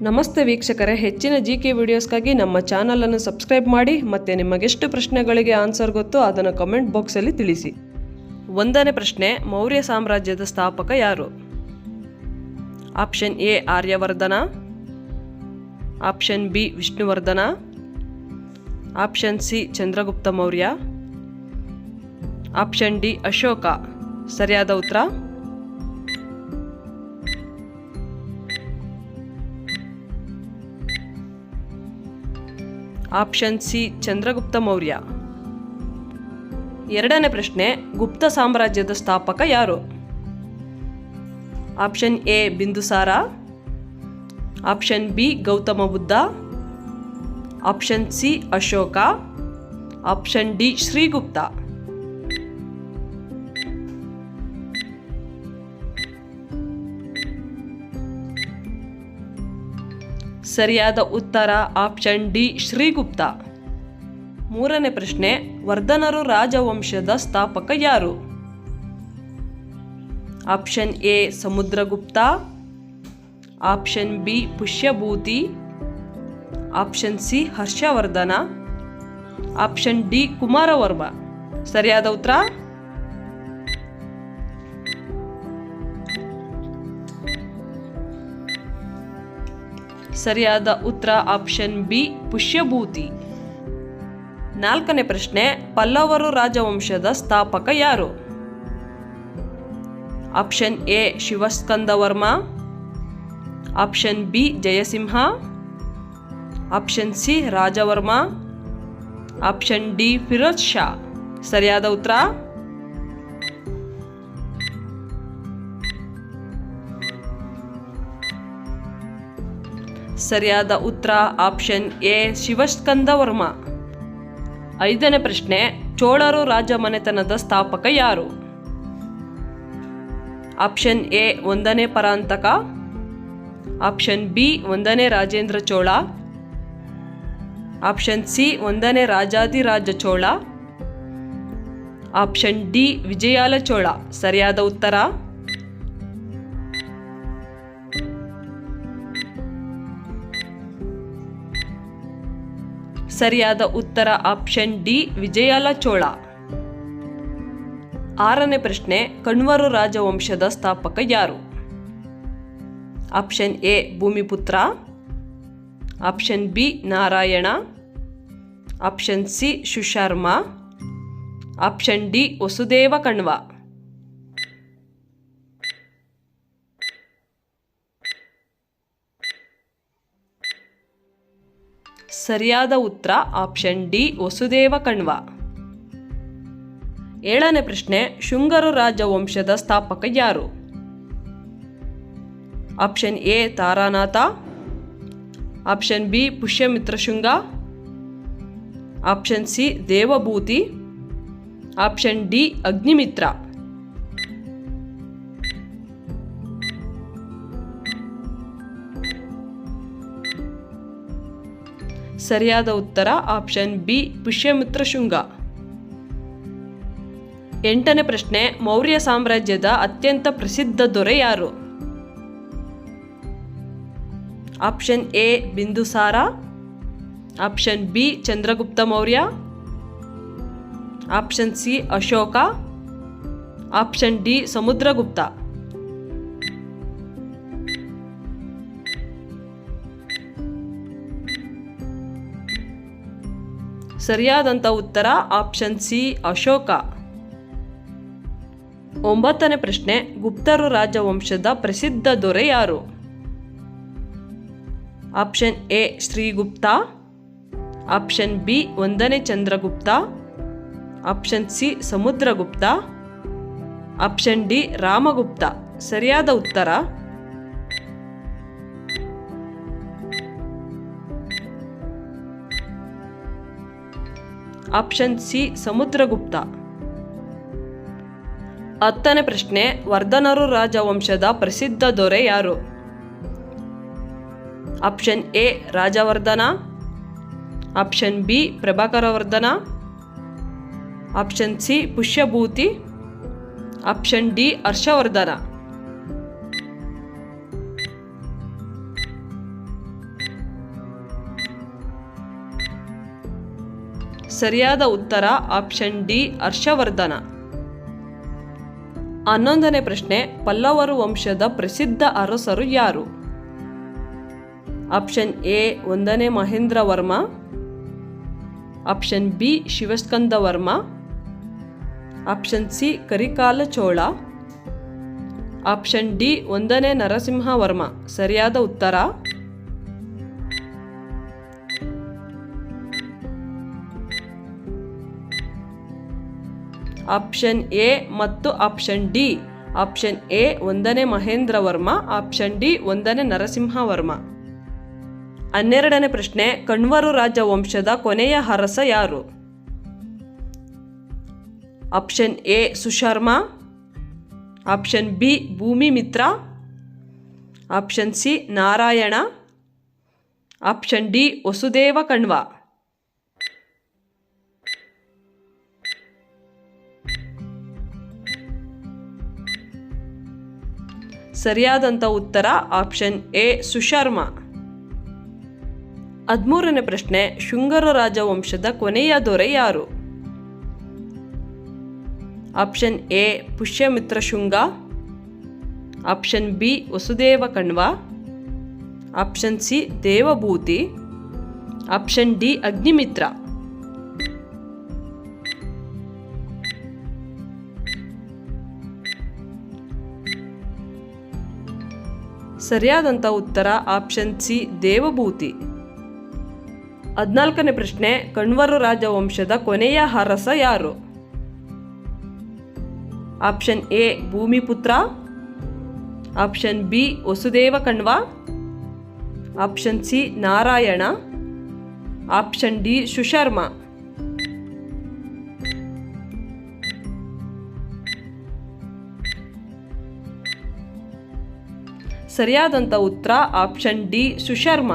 ನಮಸ್ತೆ ವೀಕ್ಷಕರೇ, ಹೆಚ್ಚಿನ ಜಿ ಕೆ ವಿಡಿಯೋಸ್ಗಾಗಿ ನಮ್ಮ ಚಾನಲನ್ನು ಸಬ್ಸ್ಕ್ರೈಬ್ ಮಾಡಿ ಮತ್ತು ನಿಮಗೆಷ್ಟು ಪ್ರಶ್ನೆಗಳಿಗೆ ಆನ್ಸರ್ ಗೊತ್ತೋ ಅದನ್ನು ಕಮೆಂಟ್ ಬಾಕ್ಸಲ್ಲಿ ತಿಳಿಸಿ. ಒಂದನೇ ಪ್ರಶ್ನೆ, ಮೌರ್ಯ ಸಾಮ್ರಾಜ್ಯದ ಸ್ಥಾಪಕ ಯಾರು? Option A Aryavardhana. Option B Vishnuvardhana. Option C Chandragupta Maurya. Option D Ashoka. ಸರಿಯಾದ ಉತ್ತರ? Option C, Chandragupta Maurya. ಎರಡನೇ ಪ್ರಶ್ನೆ, ಗುಪ್ತ ಸಾಮ್ರಾಜ್ಯದ ಸ್ಥಾಪಕ ಯಾರು? Option A, Bindusara. Option B, Gautama Buddha. Option C, Ashoka. Option D, Shrigupta. ಸರಿಯಾದ ಉತ್ತರ ಆಪ್ಷನ್ ಡಿ ಶ್ರೀಗುಪ್ತ. ಮೂರನೇ ಪ್ರಶ್ನೆ, ವರ್ಧನರು ರಾಜವಂಶದ ಸ್ಥಾಪಕ ಯಾರು? Option A, Samudragupta. Option B, Pushyabhuti. Option C, Harshavardhana. Option D, Kumaravarma. ಸರಿಯಾದ ಉತ್ತರ? ಸರಿಯಾದ ಉತ್ತರ ಆಪ್ಷನ್ ಬಿ, ಪುಷ್ಯಭೂತಿ. ನಾಲ್ಕನೇ ಪ್ರಶ್ನೆ, ಪಲ್ಲವರು ರಾಜವಂಶದ ಸ್ಥಾಪಕ ಯಾರು? Option A Shivaskandavarma option B, Jayasimha. Option C, Rajavarma. Option D, Firoz Shah. ಸರಿಯಾದ ಉತ್ತರ? ಸರಿಯಾದ ಉತ್ತರ, ಆಪ್ಷನ್ ಎ ಶಿವಸ್ಕಂದವರ್ಮ ಐದನೇ ಪ್ರಶ್ನೆ, ಚೋಳರು ರಾಜಮನೆತನದ ಸ್ಥಾಪಕ ಯಾರು? ಆಪ್ಷನ್ ಎ, ಒಂದನೇ ಪರಾಂತಕ. ಆಪ್ಷನ್ ಬಿ, ಒಂದನೇ ರಾಜೇಂದ್ರ ಚೋಳ. ಆಪ್ಷನ್ ಸಿ, ಒಂದನೇ Rajadhiraja Chola. Option D, Vijayalaya Chola. ಸರಿಯಾದ ಉತ್ತರ? ಸರಿಯಾದ ಉತ್ತರ ಆಪ್ಷನ್ ಡಿ, ವಿಜಯಾಲ ಚೋಳ. ಆರನೇ ಪ್ರಶ್ನೆ, ಕಣ್ವರು ರಾಜವಂಶದ ಸ್ಥಾಪಕ ಯಾರು? Option A, Bhumiputra. Option B, Narayana. Option C, Susharma. Option D, Vasudeva Kanva. ಸರಿಯಾದ ಉತ್ತರ ಆಪ್ಷನ್ ಡಿ ವಸುದೇವ ಕಣ್ವ. ಏಳನೇ ಪ್ರಶ್ನೆ, ಶೃಂಗರು ರಾಜವಂಶದ ಸ್ಥಾಪಕ ಯಾರು? Option A, Taranatha. Option B, Pushyamitra Shunga. Option C, Devabhuti. Option D, Agnimitra. ಸರಿಯಾದ ಉತ್ತರ ಆಪ್ಷನ್ ಬಿ, ಪುಷ್ಯಮಿತ್ರ ಶುಂಗ. ಎಂಟನೇ ಪ್ರಶ್ನೆ, ಮೌರ್ಯ ಸಾಮ್ರಾಜ್ಯದ ಅತ್ಯಂತ ಪ್ರಸಿದ್ಧ ದೊರೆ ಯಾರು? Option A, Bindusara. Option B, Chandragupta Maurya. Option C, Ashoka. Option D, Samudragupta. ಸರಿಯಾದಂಥ ಉತ್ತರ ಆಪ್ಷನ್ ಸಿ ಅಶೋಕ. ಒಂಬತ್ತನೇ ಪ್ರಶ್ನೆ, ಗುಪ್ತರು ರಾಜವಂಶದ ಪ್ರಸಿದ್ಧ ದೊರೆ ಯಾರು? Option A Shrigupta. Option B ಒಂದನೇ Chandragupta. Option C Samudragupta. Option D Ramagupta. ಸರಿಯಾದ ಉತ್ತರ? Option C, Samudragupta. ಹತ್ತನೇ ಪ್ರಶ್ನೆ, ವರ್ಧನರು ರಾಜವಂಶದ ಪ್ರಸಿದ್ಧ ದೊರೆ ಯಾರು? Option A, Rajavardhana. Option B, Prabhakaravardhana. Option C, Pushyabhuti. Option D, Harshavardhana. ಸರಿಯಾದ ಉತ್ತರ ಆಪ್ಷನ್ ಡಿ, ಹರ್ಷವರ್ಧನ. ಹನ್ನೊಂದನೇ ಪ್ರಶ್ನೆ, ಪಲ್ಲವರು ವಂಶದ ಪ್ರಸಿದ್ಧ ಅರಸರು ಯಾರು? ಆಪ್ಷನ್ ಎ, ಒಂದನೇ Mahendra Varma. Option B, Shivaskanda Varma. Option C, Karikala Chola. Option D, ಒಂದನೇ ನರಸಿಂಹ ವರ್ಮ. ಸರಿಯಾದ ಉತ್ತರ? ಆಪ್ಷನ್ ಎ ಮತ್ತು ಆಪ್ಷನ್ ಡಿ. ಆಪ್ಷನ್ ಎ ಒಂದನೇ ಮಹೇಂದ್ರ ವರ್ಮ ಆಪ್ಷನ್ ಡಿ ಒಂದನೇ ನರಸಿಂಹ ವರ್ಮ ಹನ್ನೆರಡನೇ ಪ್ರಶ್ನೆ, ಕಣ್ವರು ರಾಜವಂಶದ ಕೊನೆಯ ಹರಸ ಯಾರು? Option A, Susharma. Option B Bhumimitra option C, Narayana. Option D, Vasudeva Kanva. ಸರಿಯಾದಂಥ ಉತ್ತರ ಆಪ್ಷನ್ ಎ, ಸುಶರ್ಮ. ಹದಿಮೂರನೇ ಪ್ರಶ್ನೆ, ಶೃಂಗರ ರಾಜವಂಶದ ಕೊನೆಯ ದೊರೆ ಯಾರು? Option A, Pushyamitra Shunga. Option B, Vasudeva Kanva option C, Devabhuti. Option D, Agnimitra. ಸರಿಯಾದಂಥ ಉತ್ತರ ಆಪ್ಷನ್ ಸಿ ದೇವಭೂತಿ. ಹದಿನಾಲ್ಕನೇ ಪ್ರಶ್ನೆ, ಕಣ್ವರು ರಾಜವಂಶದ ಕೊನೆಯ ಅರಸ ಯಾರು? Option A Bhumiputra. Option B Vasudeva Kanva option C Narayana. Option D Susharma. ಸರಿಯಾದಂಥ ಉತ್ತರ ಆಪ್ಷನ್ ಡಿ ಸುಶರ್ಮ.